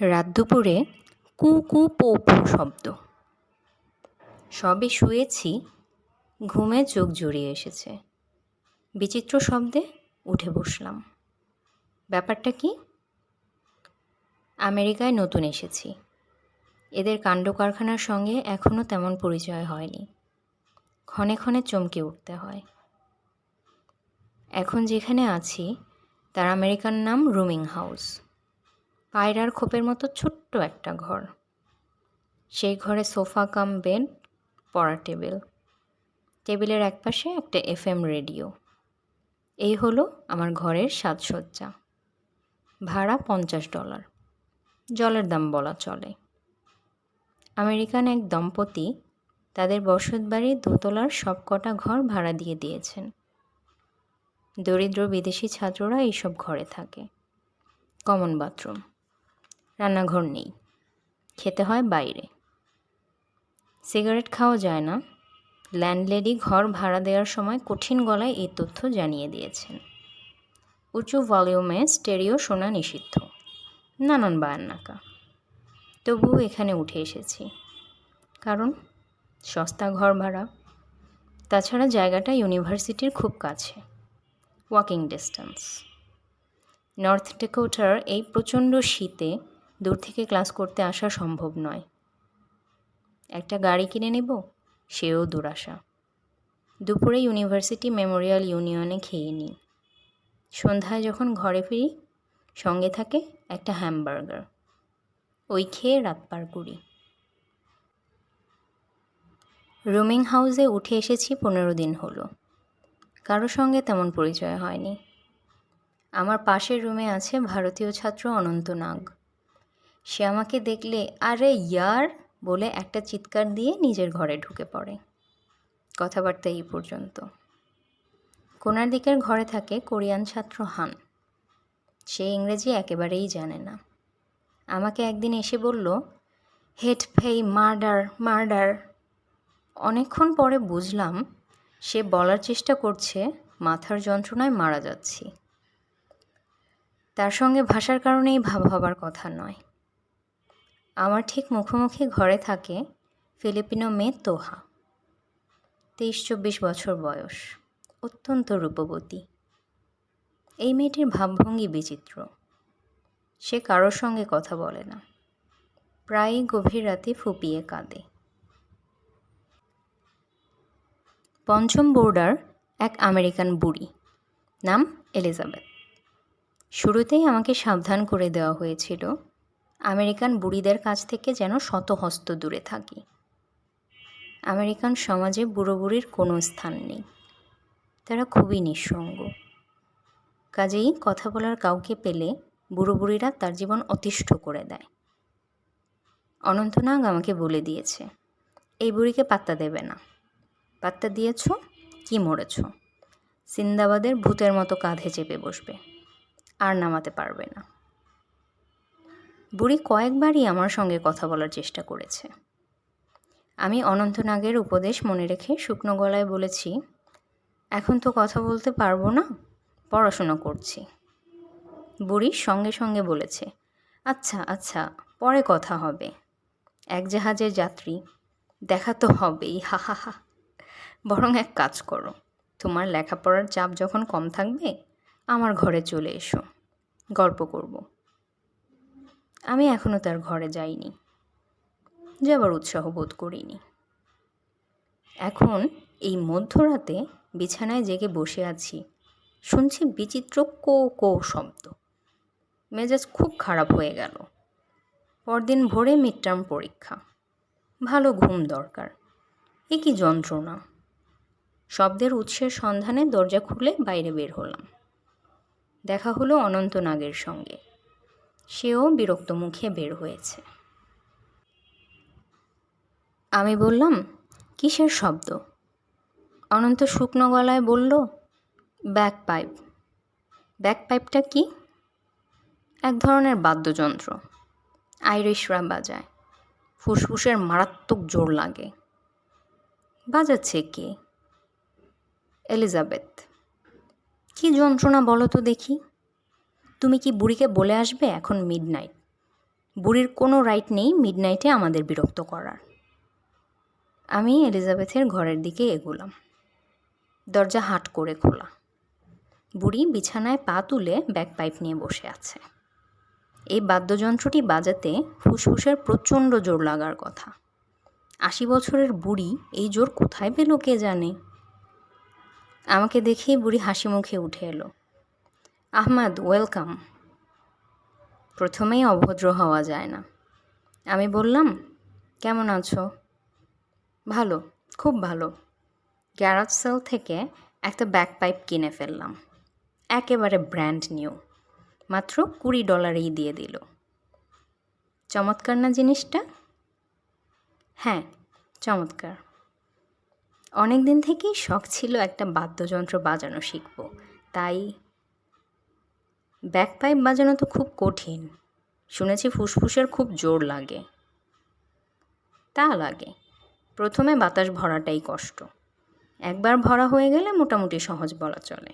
রাত দুপুরে কু কু পো পো শব্দ। সবে শুয়েছি, ঘুমে চোখ জড়িয়ে এসেছে। বিচিত্র শব্দে উঠে বসলাম। ব্যাপারটা কি? আমেরিকায় নতুন এসেছি। এদের কাণ্ড কারখানার সঙ্গে এখনও তেমন পরিচয় হয়নি। ক্ষণে ক্ষণে চমকে উঠতে হয়। এখন যেখানে আছি, তার আমেরিকান নাম রুমিং হাউস। পায়রার খোপের মতো ছোট্ট একটা ঘর। সেই ঘরে সোফা, কাম, বেড পড়ার টেবিল। টেবিলের একপাশে একটা এফএম রেডিও। এই হলো আমার ঘরের সাজসজ্জা। ভাড়া পঞ্চাশ ডলার। জলের দাম বলা চলে। আমেরিকান এক দম্পতি তাদের বসতবাড়ির দোতলার সবকটা ঘর ভাড়া দিয়ে দিয়েছেন। দরিদ্র বিদেশি ছাত্ররা এইসব ঘরে থাকে। Common bathroom. রান্নাঘর নেই। খেতে হয় বাইরে। সিগারেট খাওয়া যায় না। ল্যান্ডলেডি ঘর ভাড়া দেওয়ার সময় কঠিন গলায় এই তথ্য জানিয়ে দিয়েছেন। উঁচু ভলিউমে স্টেরিও শোনা নিষিদ্ধ। নানান বায়ান্নাকা। তবুও এখানে উঠে এসেছি। কারণ সস্তা ঘর ভাড়া। তাছাড়া জায়গাটা ইউনিভার্সিটির খুব কাছে। Walking distance. নর্থ ডেকোটার এই প্রচণ্ড শীতে দূর থেকে ক্লাস করতে আসা সম্ভব নয়। একটা গাড়ি কিনে নেব? সেও দুরাশা দুপুরে ইউনিভার্সিটি মেমোরিয়াল ইউনিয়নে খেয়ে নিই। সন্ধ্যায় যখন ঘরে ফিরি, সঙ্গে থাকে একটা হ্যামবার্গার। ওই খেয়ে রাত পার করি। রুমিং হাউসে উঠে এসেছি পনেরো দিন হলো। কারও সঙ্গে তেমন পরিচয় হয়নি। আমার পাশের রুমে আছে ভারতীয় ছাত্র অনন্ত নাগ। সে আমাকে দেখলে, আরে ইয়ার, বলে একটা চিৎকার দিয়ে নিজের ঘরে ঢুকে পড়ে। কথাবার্তা এই পর্যন্ত। কোনার দিকের ঘরে থাকে কোরিয়ান ছাত্র হান। সে ইংরেজি একেবারেই জানে না। আমাকে একদিন এসে বলল, হেড ফেই মার্ডার মার্ডার। অনেকক্ষণ পরে বুঝলাম, সে বলার চেষ্টা করছে, মাথার যন্ত্রণায় মারা যাচ্ছি। তার সঙ্গে ভাষার কারণেই ভাব হবার কথা নয়। আমার ঠিক মুখোমুখি ঘরে থাকে ফিলিপিনো মেয়ে তোহা। তেইশ চব্বিশ বছর বয়স, অত্যন্ত রূপবতী। এই মেয়েটির ভাবভঙ্গি বিচিত্র। সে কারোর সঙ্গে কথা বলে না। প্রায়ই গভীর রাতে ফুপিয়ে কাঁদে। পঞ্চম বোর্ডার এক আমেরিকান বুড়ি, নাম এলিজাবেথ। শুরুতেই আমাকে সাবধান করে দেওয়া হয়েছিল আমেরিকান বুড়িদের কাছ থেকে যেন শতহস্ত দূরে থাকি। আমেরিকান সমাজে বুড়ো বুড়ির কোনো স্থান নেই। তারা খুবই নিঃসঙ্গ। কাজেই কথা বলার কাউকে পেলে বুড়ো বুড়িরা তার জীবন অতিষ্ঠ করে দেয়। অনন্তনাগ আমাকে বলে দিয়েছে, এই বুড়িকে পাত্তা দেবে না। পাত্তা দিয়েছ, কি মরেছ? সিন্দাবাদের ভূতের মতো কাঁধে চেপে বসবে। আর নামাতে পারবে না। বুড়ি কয়েকবারই আমার সঙ্গে কথা বলার চেষ্টা করেছে। আমি অনন্তনাগের উপদেশ মনে রেখে শুকনো গলায় বলেছি, এখন তো কথা বলতে পারব না, পড়াশোনা করছি। বুড়ি সঙ্গে সঙ্গে বলেছে আচ্ছা আচ্ছা পরে কথা হবে। এক জাহাজের যাত্রী, দেখা তো হবেই, হা হা হা। বরং এক কাজ করো, তোমার লেখাপড়ার চাপ যখন কম থাকবে, আমার ঘরে চলে এসো, গল্প করব। আমি এখনও তার ঘরে যাইনি। যাবার উৎসাহ বোধ করিনি। এখন এই মধ্যরাতে বিছানায় জেগে বসে আছি, শুনছি বিচিত্র কো কো শব্দ। মেজাজ খুব খারাপ হয়ে গেল। পরদিন ভোরে মিড টার্ম পরীক্ষা। ভালো ঘুম দরকার। এ কি যন্ত্রণা। শব্দের উৎসের সন্ধানে দরজা খুলে বাইরে বের হলাম। দেখা হলো অনন্তনাগের সঙ্গে। সেও বিরক্ত মুখে বের হয়েছে। আমি বললাম, কিসের শব্দ? অনন্ত শুকনো গলায় বলল ব্যাক পাইপ ব্যাক পাইপটা কি? এক ধরনের বাদ্যযন্ত্র। আইরিশরা বাজায়। ফুসফুসের মারাত্মক জোর লাগে। বাজাচ্ছে কে? এলিজাবেথ। কি যন্ত্রণা বলো তো দেখি। তুমি কি বুড়িকে বলে আসবে এখন মিড নাইট বুড়ির কোনো রাইট নেই মিডনাইটে আমাদের বিরক্ত করার। আমি এলিজাবেথের ঘরের দিকে এগোলাম। দরজা হাট করে খোলা। বুড়ি বিছানায় পা তুলে ব্যাকপাইপ নিয়ে বসে আছে। এই বাদ্যযন্ত্রটি বাজাতে ফুসফুসের প্রচণ্ড জোর লাগার কথা। আশি বছরের বুড়ি এই জোর কোথায় পেল কে জানে? আমাকে দেখেই বুড়ি হাসি মুখে উঠে এলো। আহমাদ ওয়েলকাম প্রথমেই অভদ্র হওয়া যায় না। আমি বললাম, কেমন আছো? ভালো, খুব ভালো। গ্যারাজ সেল থেকে একটা ব্যাক পাইপ কিনে ফেললাম। একেবারে ব্র্যান্ড নিউ মাত্র কুড়ি ডলারেই দিয়ে দিল। চমৎকার না জিনিসটা? হ্যাঁ চমৎকার। অনেক দিন থেকেই শখ ছিল একটা বাদ্যযন্ত্র বাজানো শিখব। তাই ব্যাকপাইপ বাজানো তো খুব কঠিন। শুনেছি ফুসফুসের খুব জোর লাগে। তা লাগে। প্রথমে বাতাস ভরাটাই কষ্ট। একবার ভরা হয়ে গেলে মোটামুটি সহজ বলা চলে।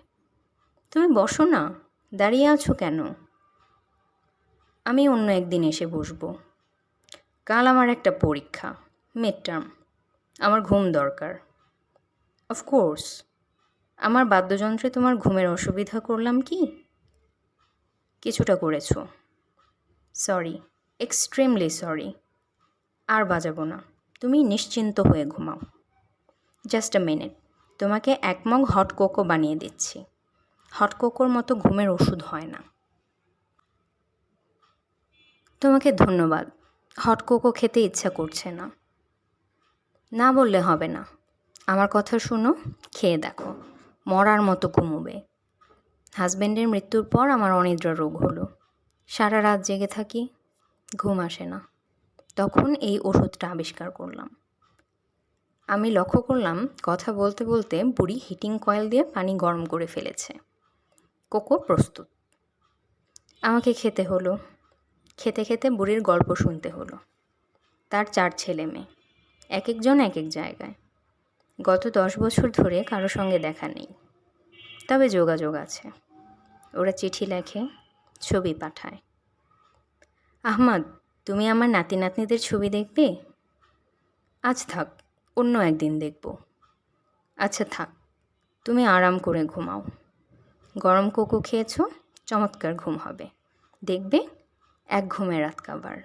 তুমি বসো না, দাঁড়িয়ে আছো কেন? আমি অন্য একদিন এসে বসবো। কাল আমার একটা পরীক্ষা মিড টার্ম আমার ঘুম দরকার। অফকোর্স আমার বাদ্যযন্ত্রে তোমার ঘুমের অসুবিধা করলাম কি? কিছুটা করেছ। সরি এক্সট্রিমলি সরি আর বাজাবো না। তুমি নিশ্চিন্ত হয়ে ঘুমাও। জাস্ট আ মিনিট তোমাকে এক মগ হট কোকো বানিয়ে দিচ্ছি। হট কোকোর মতো ঘুমের ওষুধ হয় না। তোমাকে ধন্যবাদ। হট কোকো খেতে ইচ্ছা করছে না। না বললে হবে না। আমার কথা শুনো, খেয়ে দেখো। মরার মতো ঘুমোবে। হাজব্যান্ডের মৃত্যুর পর আমার অনিদ্রা রোগ হলো। সারা রাত জেগে থাকি, ঘুম আসে না। তখন এই ওষুধটা আবিষ্কার করলাম। আমি লক্ষ্য করলাম, কথা বলতে বলতে বুড়ি হিটিং কয়েল দিয়ে পানি গরম করে ফেলেছে। কোকো প্রস্তুত। আমাকে খেতে হলো। খেতে খেতে বুড়ির গল্প শুনতে হলো। তার চার ছেলে মেয়ে। এক একজন এক এক জায়গায়। গত দশ বছর ধরে কারও সঙ্গে দেখা নেই। তবে যোগাযোগ আছে। ওরা চিঠি লেখে, ছবি পাঠায়। আহমদ, তুমি আমার নাতি নাতনিদের ছবি দেখবে? আজ থাক, অন্য একদিন দেখব। আচ্ছা থাক, তুমি আরাম করে ঘুমাও। গরম কোকো খেয়েছো, চমৎকার ঘুম হবে। দেখবে, এক ঘুমে রাত কাবার।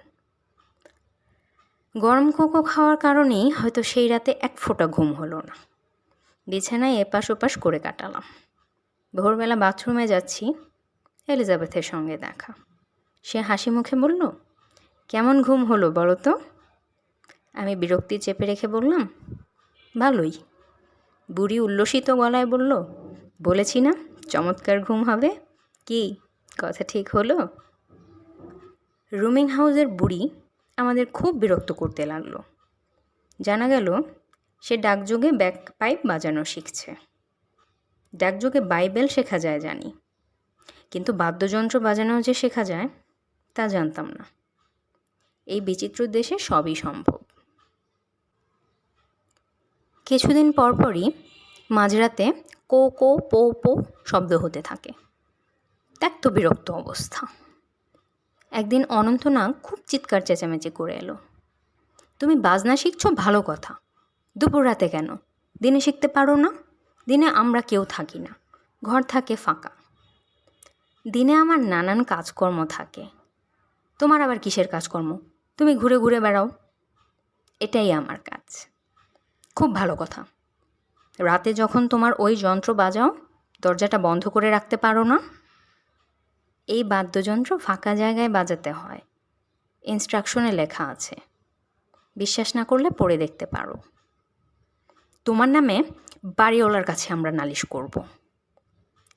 গরম কোকো খাওয়ার কারণেই হয়তো সেই রাতে এক ফোঁটা ঘুম হলো না। বিছানায় এপাশ ওপাশ করে কাটালাম। ভোরবেলা বাথরুমে যাচ্ছি, এলিজাবেথের সঙ্গে দেখা। সে হাসি মুখে বলল, কেমন ঘুম হলো বলো তো? আমি বিরক্তি চেপে রেখে বললাম, ভালোই। বুড়ি উল্লসিত গলায় বলল, বলেছি না, চমৎকার ঘুম হবে। কি, কথা ঠিক হলো? রুমিং হাউসের বুড়ি আমাদের খুব বিরক্ত করতে লাগল। জানা গেল, সে ডাকযোগে ব্যাক পাইপ বাজানো শিখছে। ডাকযোগে বাইবেল শেখা যায় জানি। কিন্তু বাদ্যযন্ত্র বাজানো যে শেখা যায়, তা জানতাম না। এই বিচিত্র দেশে সবই সম্ভব। কিছুদিন পরপরই মাঝরাতে কো কো পো পো শব্দ হতে থাকে। ত্যক্ত বিরক্ত অবস্থা। একদিন অনন্তনাগ খুব চিৎকার চেঁচামেচি করে এলো। তুমি বাজনা শিখছো ভালো কথা। দুপুর রাতে কেন? দিনে শিখতে পারো না? দিনে আমরা কেউ থাকি না, ঘর থাকে ফাঁকা। দিনে আমার নানান কাজকর্ম থাকে। তোমার আবার কিসের কাজকর্ম? তুমি ঘুরে ঘুরে বেড়াও। এটাই আমার কাজ। খুব ভালো কথা। রাতে যখন তোমার ওই যন্ত্র বাজাও, দরজাটা বন্ধ করে রাখতে পারো না। এই বাদ্যযন্ত্র ফাঁকা জায়গায় বাজাতে হয়। ইনস্ট্রাকশনে লেখা আছে। বিশ্বাস না করলে পড়ে দেখতে পারো। তোমার নামে বাড়িওয়ালার কাছে আমরা নালিশ করব।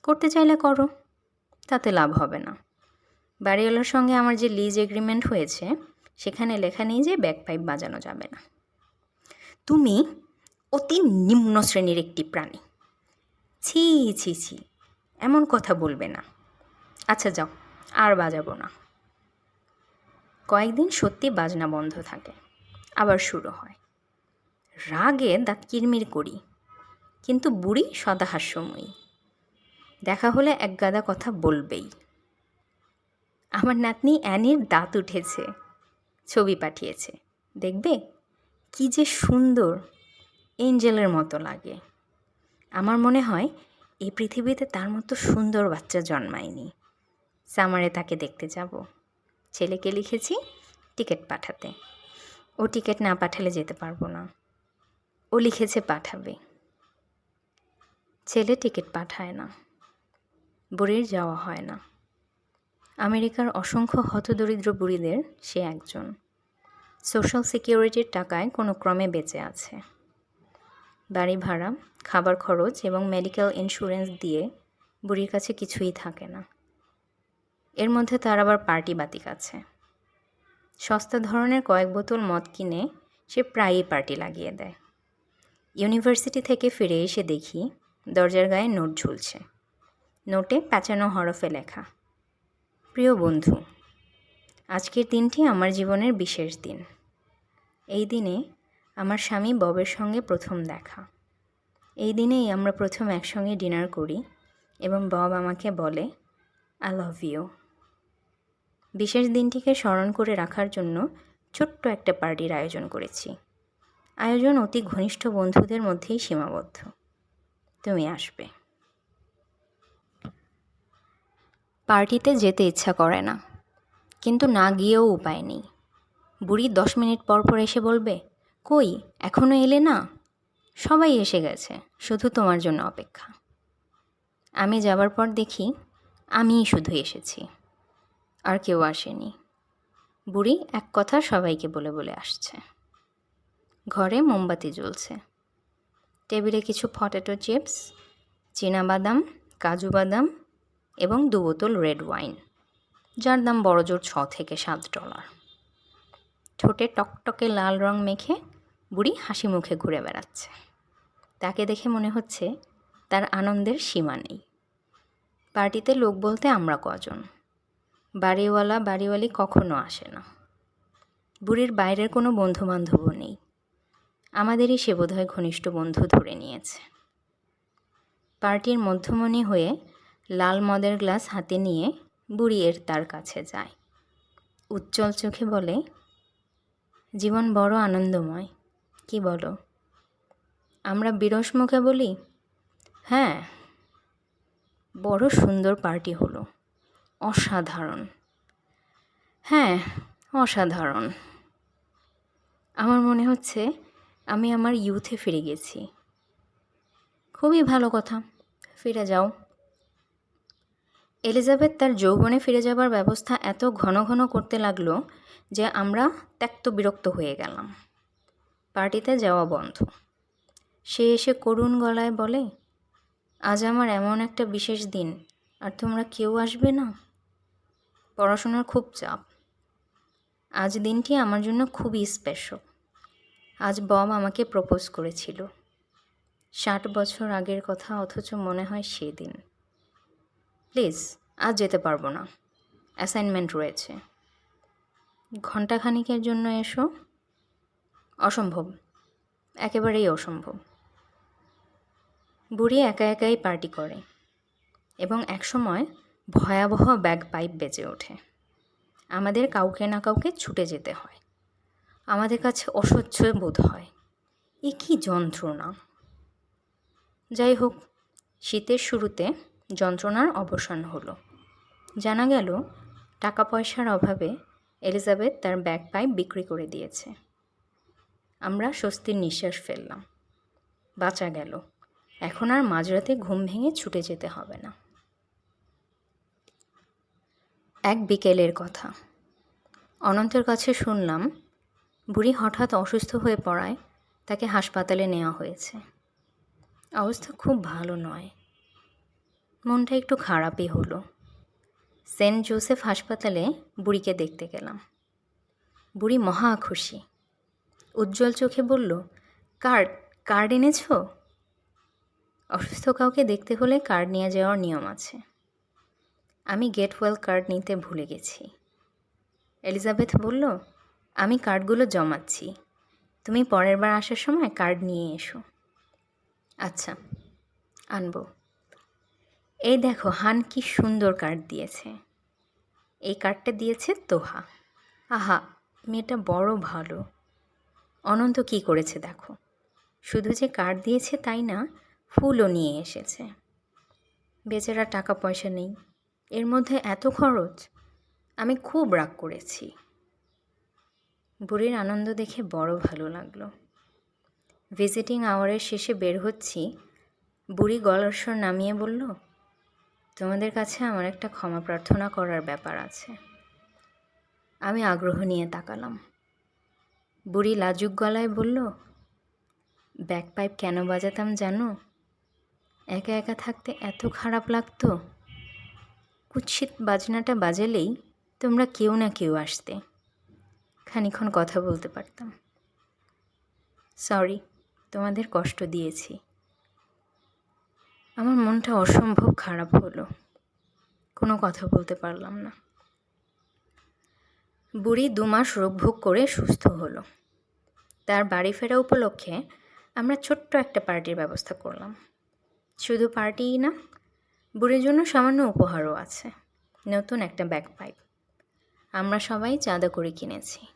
করতে চাইলে করো, তাতে লাভ হবে না। বাড়িওয়ালার সঙ্গে আমার যে লিজ এগ্রিমেন্ট হয়েছে, সেখানে লেখা নেই যে ব্যাক পাইপ বাজানো যাবে না। তুমি অতি নিম্ন শ্রেণির একটি প্রাণী। ছি ছি ছি, এমন কথা বলবে না। আচ্ছা যাও, আর বাজাবো না। কয়েকদিন সত্যি বাজনা বন্ধ থাকে, আবার শুরু হয়। রাগে দাঁত কিরমির করি, কিন্তু বুড়ি সদা হাস্যময়ী দেখা হলে এক গাদা কথা বলবেই। আমার নাতনি অ্যানির দাঁত উঠেছে, ছবি পাঠিয়েছে। দেখবে? কি যে সুন্দর, এঞ্জেলের মতো লাগে। আমার মনে হয় এই পৃথিবীতে তার মতো সুন্দর বাচ্চা জন্মায়নি। সামারে তাকে দেখতে যাব। ছেলেকে লিখেছি টিকিট পাঠাতে। ও টিকিট না পাঠালে যেতে পারব না। ও লিখেছে পাঠাবে। ছেলে টিকিট পাঠায় না। বুড়ির যাওয়া হয় না। আমেরিকার অসংখ্য হতদরিদ্র বুড়িদের সে একজন। সোশ্যাল সিকিউরিটির টাকায় কোনো ক্রমে বেঁচে আছে। বাড়ি ভাড়া, খাবার খরচ এবং মেডিকেল ইন্স্যুরেন্স দিয়ে বুড়ির কাছে কিছুই থাকে না। এর মধ্যে তার আবার পার্টি বাতিক আছে। সস্তা ধরনের কয়েক বোতল মদ কিনে সে প্রায়ই পার্টি লাগিয়ে দেয়। ইউনিভার্সিটি থেকে ফিরে এসে দেখি দরজার গায়ে নোট ঝুলছে। নোটে প্যাঁচানো হরফে লেখা, প্রিয় বন্ধু, আজকের দিনটি আমার জীবনের বিশেষ দিন। এই দিনে আমার স্বামী ববের সঙ্গে প্রথম দেখা। এই দিনেই আমরা প্রথম একসঙ্গে ডিনার করি এবং বব আমাকে বলে, আই লাভ ইউ। বিশেষ দিনটিকে স্মরণ করে রাখার জন্য ছোট্ট একটা পার্টির আয়োজন করেছি। আয়োজন অতি ঘনিষ্ঠ বন্ধুদের মধ্যেই সীমাবদ্ধ। তুমি আসবে। পার্টিতে যেতে ইচ্ছা করে না, কিন্তু না গিয়েও উপায় নেই। বুড়ি দশ মিনিট পর পর এসে বলবে, কই এখনও এলে না? সবাই এসে গেছে, শুধু তোমার জন্য অপেক্ষা। আমি যাবার পর দেখি, আমিই শুধু এসেছি, আর কেউ আসেনি। বুড়ি এক কথা সবাইকে বলে বলে আসছে। ঘরে মোমবাতি জ্বলছে। টেবিলে কিছু পটেটো চিপস বাদাম কাজু বাদাম এবং দু বোতল রেড ওয়াইন, যার দাম বড়জোর ছ থেকে সাত ডলার। ঠোঁটে টকটকে লাল রং মেখে বুড়ি হাসি মুখে ঘুরে বেড়াচ্ছে। তাকে দেখে মনে হচ্ছে তার আনন্দের সীমা নেই। পার্টিতে লোক বলতে আমরা কজন? বাড়িওয়ালা বাড়িওয়ালি কখনো আসে না। বুড়ির বাইরের কোনো বন্ধু বান্ধবও নেই। আমাদেরই সে বোধহয় ঘনিষ্ঠ বন্ধু ধরে নিয়েছে। পার্টির মধ্যমণি হয়ে লাল মদের গ্লাস হাতে নিয়ে বুড়ি এর তার কাছে যায়। উজ্জ্বল চোখে বলে, জীবন বড় আনন্দময়, কি বলো? আমরা বিরস মুখে বলি হ্যাঁ বড় সুন্দর পার্টি হলো, অসাধারণ। হ্যাঁ অসাধারণ। আমার মনে হচ্ছে আমি আমার ইউথে ফিরে গেছি। খুবই ভালো কথা। ফিরে যাও। এলিজাবেথ তার যৌবনে ফিরে যাবার ব্যবস্থা এত ঘন ঘন করতে লাগল যে আমরা ত্যক্ত বিরক্ত হয়ে গেলাম। পার্টিতে যাওয়া বন্ধ। সে এসে করুণ গলায় বলে, আজ আমার এমন একটা বিশেষ দিন, আর তোমরা কেউ আসবে না? পড়াশোনার খুব চাপ। আজ দিনটি আমার জন্য খুবই স্পেশাল আজ বম আমাকে প্রপোজ করেছিল। ষাট বছর আগের কথা, অথচ মনে হয় সেদিন। প্লিজ, আজ যেতে পারব না। অ্যাসাইনমেন্ট রয়েছে। ঘণ্টাখানিকের জন্য এসো। অসম্ভব। একেবারেই অসম্ভব। বুড়ি একা একাই পার্টি করে এবং একসময় ভয়াবহ ব্যাগ পাইপ বেজে ওঠে। আমাদের কাউকে না কাউকে ছুটে যেতে হয়। আমাদের কাছে অসহ্য বোধ হয়। এ কী যন্ত্রণা? যাই হোক, শীতের শুরুতে যন্ত্রণার অবসান হলো। জানা গেল টাকা পয়সার অভাবে এলিজাবেথ তার ব্যাগ পাইপ বিক্রি করে দিয়েছে। আমরা স্বস্তির নিঃশ্বাস ফেললাম। বাঁচা গেল। এখন আর মাঝরাতে ঘুম ভেঙে ছুটে যেতে হবে না। এক বিকেলের কথা। অনন্তের কাছে শুনলাম বুড়ি হঠাৎ অসুস্থ হয়ে পড়ায়, তাকে হাসপাতালে নেওয়া হয়েছে। অবস্থা খুব ভালো নয়। মনটা একটু খারাপই হলো। সেন্ট জোসেফ হাসপাতালে বুড়িকে দেখতে গেলাম। বুড়ি মহা খুশি। উজ্জ্বল চোখে বলল, কার্ড কার্ড এনেছ? অসুস্থ কাউকে দেখতে হলে কার্ড নিয়ে যাওয়ার নিয়ম আছে। আমি গেট ওয়েল কার্ড নিতে ভুলে গেছি। এলিজাবেথ বলল আমি কার্ডগুলো জমাচ্ছি। তুমি পরের বার আসার সময় কার্ড নিয়ে এসো। আচ্ছা আনব। এই দেখো, হান কি সুন্দর কার্ড দিয়েছে। এই কার্ডটা দিয়েছে তোহা। আহা, মেয়েটা বড় ভালো। অনন্ত কি করেছে দেখো। শুধু যে কার্ড দিয়েছে তাই না, ফুলও নিয়ে এসেছে। বেচারা টাকা পয়সা নেই। এর মধ্যে এত খরচ। আমি খুব রাগ করেছি। বুড়ির আনন্দ দেখে বড় ভালো লাগল। ভিজিটিং আওয়ারের শেষে বের হচ্ছি, বুড়ি গলার স্বর নামিয়ে বলল, তোমাদের কাছে আমার একটা ক্ষমা প্রার্থনা করার ব্যাপার আছে। আমি আগ্রহ নিয়ে তাকালাম বুড়ি লাজুক গলায় বলল ব্যাক পাইপ কেন বাজাতাম জানো? একা একা থাকতে এত খারাপ লাগতো। কুৎসিত বাজনাটা বাজালেই তোমরা কেউ না কেউ আসতে। খানিক্ষণ কথা বলতে পারতাম। সরি তোমাদের কষ্ট দিয়েছি। আমার মনটা অসম্ভব খারাপ হলো। কোনো কথা বলতে পারলাম না। বুড়ি দু মাস রোগভোগ করে সুস্থ হলো। তার বাড়ি ফেরা উপলক্ষে আমরা ছোট্ট একটা পার্টির ব্যবস্থা করলাম। শুধু পার্টিই না, বুড়ির জন্য সামান্য উপহারও আছে। নতুন একটা ব্যাক পাইপ আমরা সবাই চাঁদা করে কিনেছি।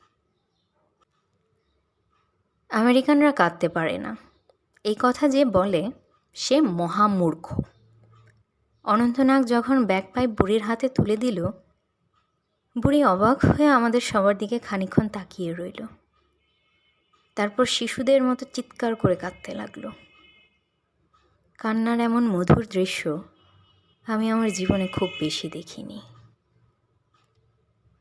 আমেরিকানরা কাঁদতে পারে না। এই কথা যে বলে, সে মহামূর্খ। অনন্তনাগ যখন ব্যাক পাইপ বুড়ির হাতে তুলে দিল, বুড়ি অবাক হয়ে আমাদের সবার দিকে খানিক্ষণ তাকিয়ে রইল। তারপর শিশুদের মতো চিৎকার করে কাঁদতে লাগল। কান্নার এমন মধুর দৃশ্য আমি আমার জীবনে খুব বেশি দেখিনি।